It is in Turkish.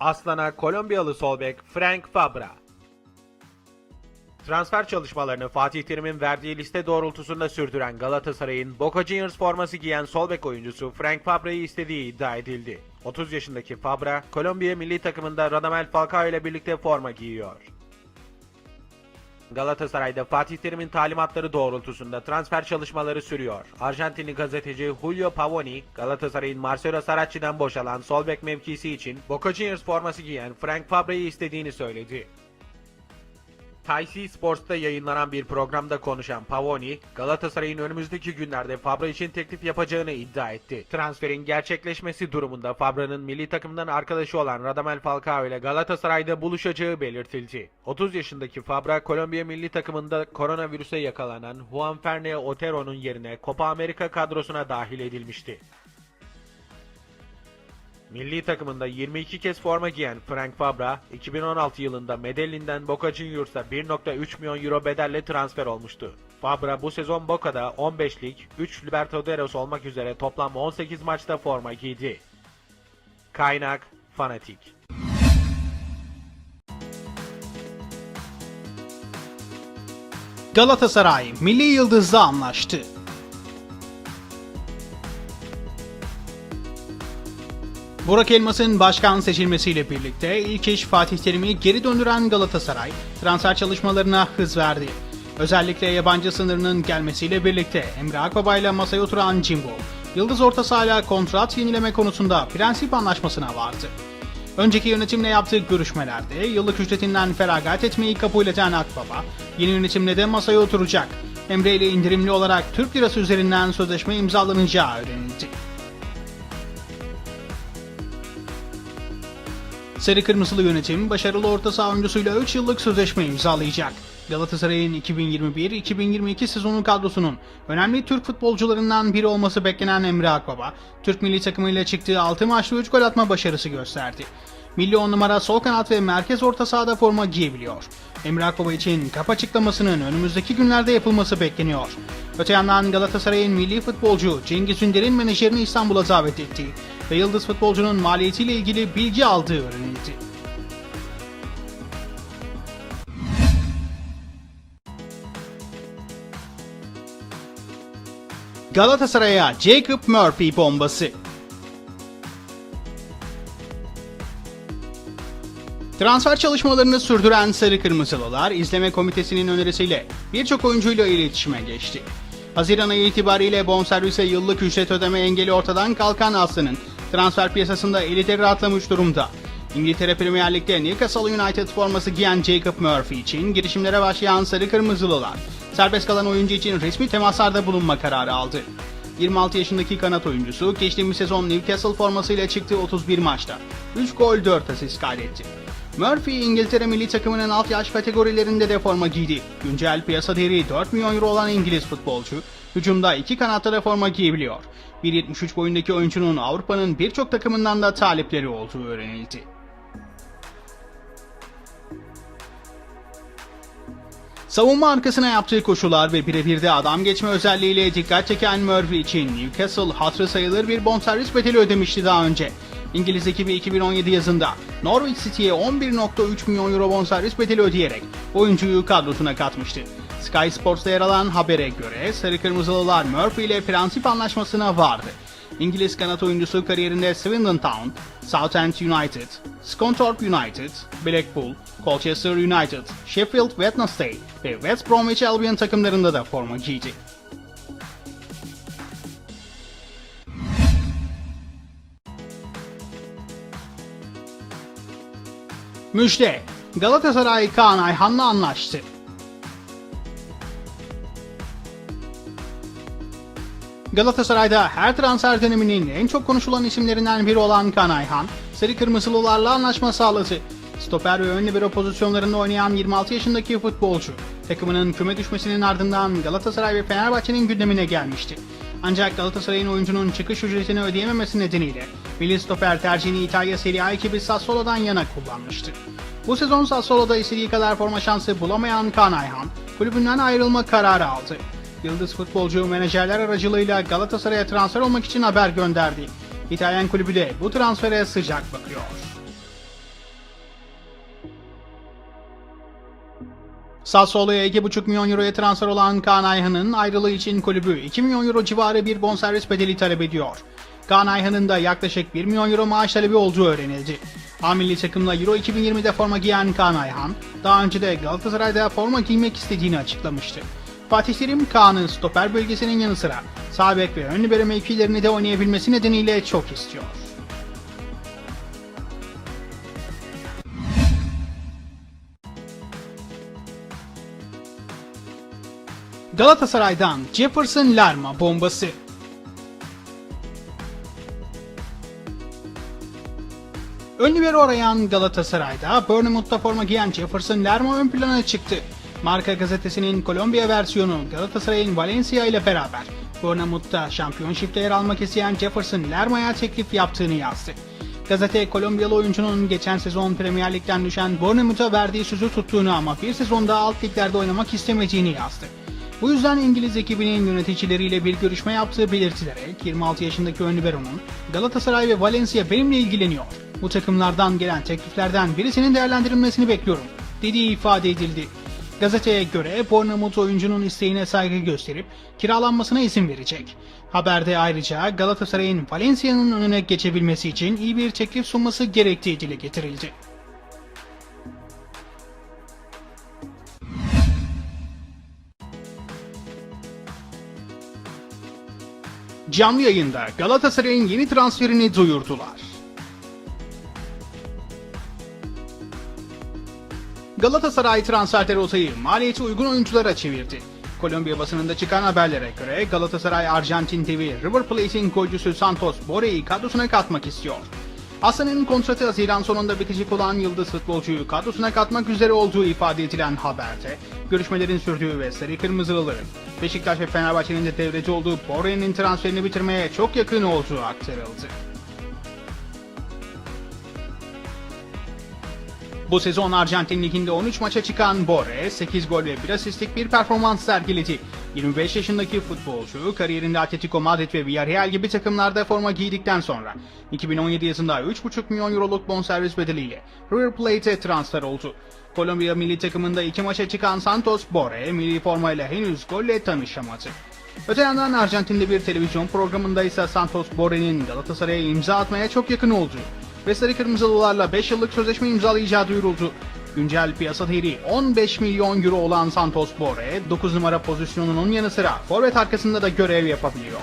Aslan'a Kolombiyalı sol bek Frank Fabra. Transfer çalışmalarını Fatih Terim'in verdiği liste doğrultusunda sürdüren Galatasaray'ın Boca Juniors forması giyen sol bek oyuncusu Frank Fabra'yı istediği iddia edildi. 30 yaşındaki Fabra, Kolombiya milli takımında Radamel Falcao ile birlikte forma giyiyor. Galatasaray'da Fatih Terim'in talimatları doğrultusunda transfer çalışmaları sürüyor. Arjantinli gazeteci Julio Pavoni, Galatasaray'ın Marcelo Saracchi'den boşalan sol bek mevkisi için Boca Juniors forması giyen Frank Fabra'yı istediğini söyledi. Taisi Sports'ta yayınlanan bir programda konuşan Pavoni, Galatasaray'ın önümüzdeki günlerde Fabra için teklif yapacağını iddia etti. Transferin gerçekleşmesi durumunda Fabra'nın milli takımdan arkadaşı olan Radamel Falcao ile Galatasaray'da buluşacağı belirtildi. 30 yaşındaki Fabra, Kolombiya milli takımında koronavirüse yakalanan Juan Ferne Otero'nun yerine Copa America kadrosuna dahil edilmişti. Milli takımında 22 kez forma giyen Frank Fabra, 2016 yılında Medellín'den Boca Juniors'a 1.3 milyon euro bedelle transfer olmuştu. Fabra bu sezon Boca'da 15 lig, 3 Libertadores olmak üzere toplam 18 maçta forma giydi. Kaynak Fanatik Galatasaray Milli Yıldız'la anlaştı. Burak Elmas'ın başkan seçilmesiyle birlikte ilk iş Fatih Terim'i geri döndüren Galatasaray transfer çalışmalarına hız verdi. Özellikle yabancı sınırının gelmesiyle birlikte Emre Akbaba ile masaya oturan Jimbo, Yıldız orta sahayla kontrat yenileme konusunda prensip anlaşmasına vardı. Önceki yönetimle yaptığı görüşmelerde yıllık ücretinden feragat etmeyi kabul eden Akbaba, yeni yönetimle de masaya oturacak. Emre ile indirimli olarak Türk lirası üzerinden sözleşme imzalanacağı öğrenildi. Sarı Kırmızılı yönetim başarılı orta saha oyuncusuyla 3 yıllık sözleşme imzalayacak. Galatasaray'ın 2021-2022 sezonu kadrosunun önemli Türk futbolcularından biri olması beklenen Emre Akbaba, Türk milli takımıyla çıktığı 6 maçta 3 gol atma başarısı gösterdi. Milli 10 numara sol kanat ve merkez orta sahada forma giyebiliyor. Emre Akbaba için kap açıklamasının önümüzdeki günlerde yapılması bekleniyor. Öte yandan Galatasaray'ın milli futbolcu Cengiz Ünder'in menajerini İstanbul'a davet ettiği ve Yıldız futbolcunun maliyetiyle ilgili bilgi aldığı öğrenildi. Galatasaray'a Jacob Murphy bombası. Transfer çalışmalarını sürdüren Sarı Kırmızılılar izleme komitesinin önerisiyle birçok oyuncuyla iletişime geçti. Haziran ayı itibariyle bonservise yıllık ücret ödeme engeli ortadan kalkan Aslı'nın transfer piyasasında elitleri rahatlamış durumda. İngiltere Premier Lig'de Newcastle United forması giyen Jacob Murphy için girişimlere başlayan Sarı Kırmızılılar, serbest kalan oyuncu için resmi temaslarda bulunma kararı aldı. 26 yaşındaki kanat oyuncusu geçtiğimiz sezon Newcastle formasıyla çıktığı 31 maçta 3 gol 4 asist kaydetti. Murphy İngiltere milli takımının alt yaş kategorilerinde de forma giydi. Güncel piyasa değeri 4 milyon euro olan İngiliz futbolcu, hücumda iki kanatta da forma giyebiliyor. 1.73 boyundaki oyuncunun Avrupa'nın birçok takımından da talipleri olduğu öğrenildi. Savunma arkasına yaptığı koşular ve birebir de adam geçme özelliğiyle dikkat çeken Murphy için Newcastle hatırı sayılır bir bonservis bedeli ödemişti daha önce. İngiliz ekibi 2017 yazında Norwich City'ye 11.3 milyon euro bonservis bedeli ödeyerek oyuncuyu kadrosuna katmıştı. Sky Sports'ta yer alan habere göre Sarı Kırmızılılar Murphy ile prensip anlaşmasına vardı. İngiliz kanat oyuncusu kariyerinde Swindon Town, Southend United, Scunthorpe United, Blackpool, Colchester United, Sheffield Wednesday ve West Bromwich Albion takımlarında da forma giydi. Müjde! Galatasaray Kaan Ayhan'la anlaştı. Galatasaray'da her transfer döneminin en çok konuşulan isimlerinden biri olan Kaan Ayhan, Sarı Kırmızılılarla anlaşma sağladı. Stoper ve ön libero pozisyonlarında oynayan 26 yaşındaki futbolcu, takımının küme düşmesinin ardından Galatasaray ve Fenerbahçe'nin gündemine gelmişti. Ancak Galatasaray'ın oyuncunun çıkış ücretini ödeyememesi nedeniyle milli stoper tercihini İtalya Serie A ekibi Sassuolo'dan yana kullanmıştı. Bu sezon Sassuolo'da istediği kadar forma şansı bulamayan Kaan Ayhan, kulübünden ayrılma kararı aldı. Yıldız futbolcu menajerler aracılığıyla Galatasaray'a transfer olmak için haber gönderdi. İtalyan kulübü de bu transfere sıcak bakıyor. Sassuolo'ya 2,5 milyon euroya transfer olan Kaan Ayhan'ın ayrılığı için kulübü 2 milyon euro civarı bir bonservis bedeli talep ediyor. Kaan Ayhan'ın da yaklaşık 1 milyon euro maaş talebi olduğu öğrenildi. A milli takımla Euro 2020'de forma giyen Kaan Ayhan, daha önce de Galatasaray'da forma giymek istediğini açıklamıştı. Fatih Terim Kaan'ın stoper bölgesinin yanı sıra sağ bek ve ön libero mevkilerini de oynayabilmesi nedeniyle çok istiyor. Galatasaray'dan Jefferson Lerma bombası. Ön libero arayan Galatasaray'da Bournemouth'ta forma giyen Jefferson Lerma ön plana çıktı. Marka gazetesinin Kolombiya versiyonu Galatasaray'ın Valencia ile beraber Bournemouth'ta şampiyonşipte yer almak isteyen Jefferson Lerma'ya teklif yaptığını yazdı. Gazete Kolombiyalı oyuncunun geçen sezon Premier Lig'den düşen Bournemouth'a verdiği sözü tuttuğunu ama bir sezonda alt liglerde oynamak istemediğini yazdı. Bu yüzden İngiliz ekibinin yöneticileriyle bir görüşme yaptığı belirtilerek 26 yaşındaki ön libero'nun Galatasaray ve Valencia benimle ilgileniyor. Bu takımlardan gelen tekliflerden birisinin değerlendirilmesini bekliyorum dediği ifade edildi. Gazeteye göre Bournemouth oyuncunun isteğine saygı gösterip kiralanmasına izin verecek. Haberde ayrıca Galatasaray'ın Valencia'nın önüne geçebilmesi için iyi bir teklif sunması gerektiği dile getirildi. Canlı yayında Galatasaray'ın yeni transferini duyurdular. Galatasaray transfer rotayı maliyeti uygun oyunculara çevirdi. Kolombiya basınında çıkan haberlere göre Galatasaray Arjantin TV River Plate'in golcüsü Santos Bore'yi kadrosuna katmak istiyor. Aslan'ın kontratı Haziran sonunda bitecek olan yıldız futbolcuyu kadrosuna katmak üzere olduğu ifade edilen haberde görüşmelerin sürdüğü ve Sarı Kırmızılıların Beşiktaş ve Fenerbahçe'nin de devreci olduğu Bore'nin transferini bitirmeye çok yakın olduğu aktarıldı. Bu sezon Arjantin Ligi'nde 13 maça çıkan Borre, 8 gol ve 1 asistlik bir performans sergiledi. 25 yaşındaki futbolcu kariyerinde Atletico Madrid ve Villarreal gibi takımlarda forma giydikten sonra 2017 yazında 3,5 milyon euroluk bonservis bedeliyle River Plate'e transfer oldu. Kolombiya milli takımında 2 maça çıkan Santos Borre milli formayla henüz golle tanışamadı. Öte yandan Arjantin'de bir televizyon programında ise Santos Borre'nin Galatasaray'a imza atmaya çok yakın olduğu ve Sarı Kırmızılılarla 5 yıllık sözleşme imzalayacağı duyuruldu. Güncel piyasa değeri 15 milyon euro olan Santos Borre, 9 numara pozisyonunun yanı sıra forvet arkasında da görev yapabiliyor.